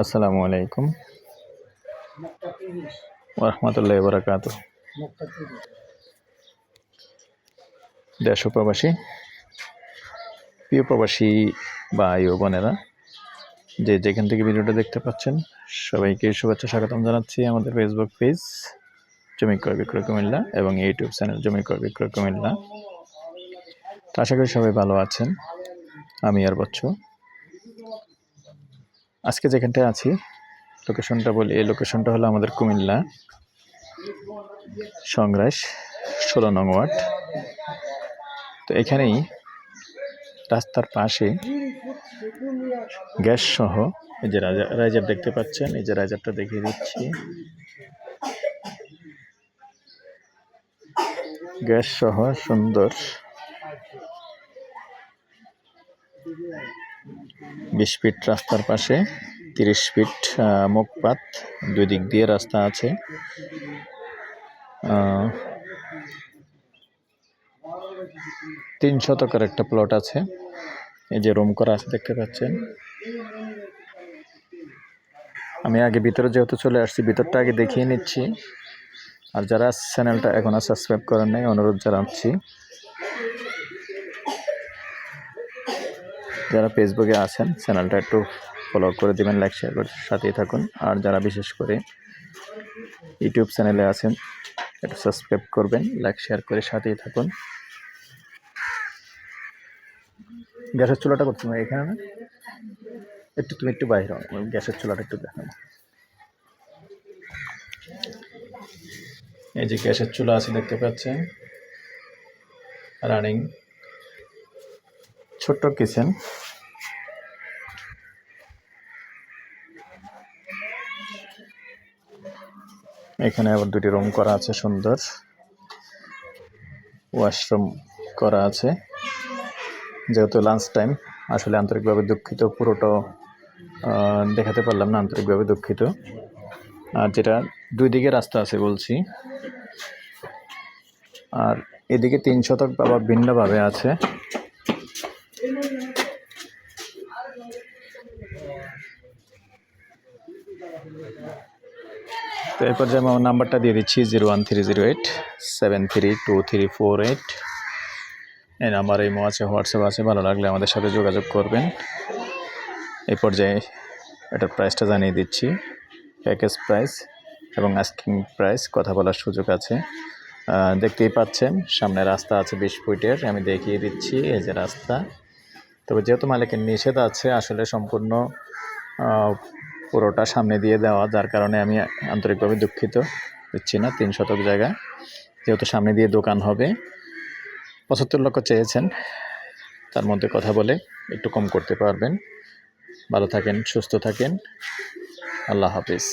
আসসালামু আলাইকুম। রহমতুল্লাহ বরাকাত দেশ প্রবাসী, প্রিয় প্রবাসী ভাই ও বোনেরা, যে যেখান থেকে ভিডিওটা দেখতে পাচ্ছেন, সবাইকে শুভেচ্ছা স্বাগতম জানাচ্ছি আমাদের ফেসবুক পেজ জমি ক্রয় বিক্রয় কুমিল্লা এবং ইউটিউব চ্যানেল জমি ক্রয় বিক্রয় কুমিল্লা। আশা করি সবাই ভালো আছেন। আমি আর বচ্চ। আজকে যেখানটায় আছি লোকেশনটা বলি, এই লোকেশনটা হলো আমাদের কুমিল্লা, সংগ্রাস, ষোলো নং ওয়ার্ড। তো এখানেই রাস্তার পাশে গ্যাস সহ, এই যে রাজা রাইজার দেখতে পাচ্ছেন, এই যে রাইজারটা দেখিয়ে দিচ্ছি। গ্যাস সহ সুন্দর বিশ ফিট রাস্তার পাশে, তিরিশ ফিট মুখপাত। দুই দিক দিয়ে রাস্তা আছে। তিন শতকের একটা প্লট আছে। এই যে রুম করা আছে, দেখতে পাচ্ছেন। আমি আগে ভিতরে যেহেতু চলে আসছি, ভিতরটা আগে দেখিয়ে নিচ্ছি। আর যারা চ্যানেলটা এখনও সাবস্ক্রাইব করেন নাই, অনুরোধ জানাচ্ছি। যারা ফেসবুকে আছেন চ্যানেলটা একটু ফলো করে দিবেন লাইক শেয়ার করে সাথেই থাকুন। আর যারা বিশেষ করে ইউটিউব চ্যানেলে আছেন, একটু সাবস্ক্রাইব করবেন লাইক শেয়ার করে সাথেই থাকুন। গ্যাসের চুলাটা করতে এখানে না? একটু তুমি একটু বাইরে গ্যাসের চুলাটা একটু দেখানো এই যে গ্যাসের চুলা আছে, দেখতে পাচ্ছেন? রানিং ছোট্ট কিচেন এখানে আবার দুটি রুম করা আছে সুন্দর। ওয়াশরুম করা আছে। যেহেতু লাঞ্চ টাইম আসলে আন্তরিকভাবে দুঃখিত, পুরোটা দেখাতে পারলাম না, আন্তরিকভাবে দুঃখিত। আর যেটা দুই দিকে রাস্তা আছে বলছি। আর এদিকে তিন শতক আবার ভিন্নভাবে আছে। তো এরপর যে আমার নাম্বারটা দিয়ে দিচ্ছি, zero one three zero eight seven three two three four eight. এই নাম্বার ইমো আছে, হোয়াটসঅ্যাপ আছে, ভালো লাগলে আমাদের সাথে যোগাযোগ করবেন। এই পর্যায়ে এটার প্রাইসটা জানিয়ে দিচ্ছি। প্যাকেজ প্রাইস এবং আস্কিং প্রাইস কথা বলার সুযোগ আছে। দেখতেই পাচ্ছেন, সামনে রাস্তা আছে বিশ ফুটের, আমি দেখিয়ে দিচ্ছি, এই যে রাস্তা। তবে যেহেতু মালিকের নিষেধ আছে, আসলে সম্পূর্ণ পুরোটা সামনে দিয়ে দেওয়া, যার কারণে আমি আন্তরিকভাবে দুঃখিত দিচ্ছি না, তিন শতক জায়গা যেহেতু সামনে দিয়ে দোকান হবে, পঁচাত্তর লক্ষ চেয়েছেন, তার মধ্যে কথা বলে একটু কম করতে পারবেন। ভালো থাকেন, সুস্থ থাকেন। আল্লাহ হাফিজ।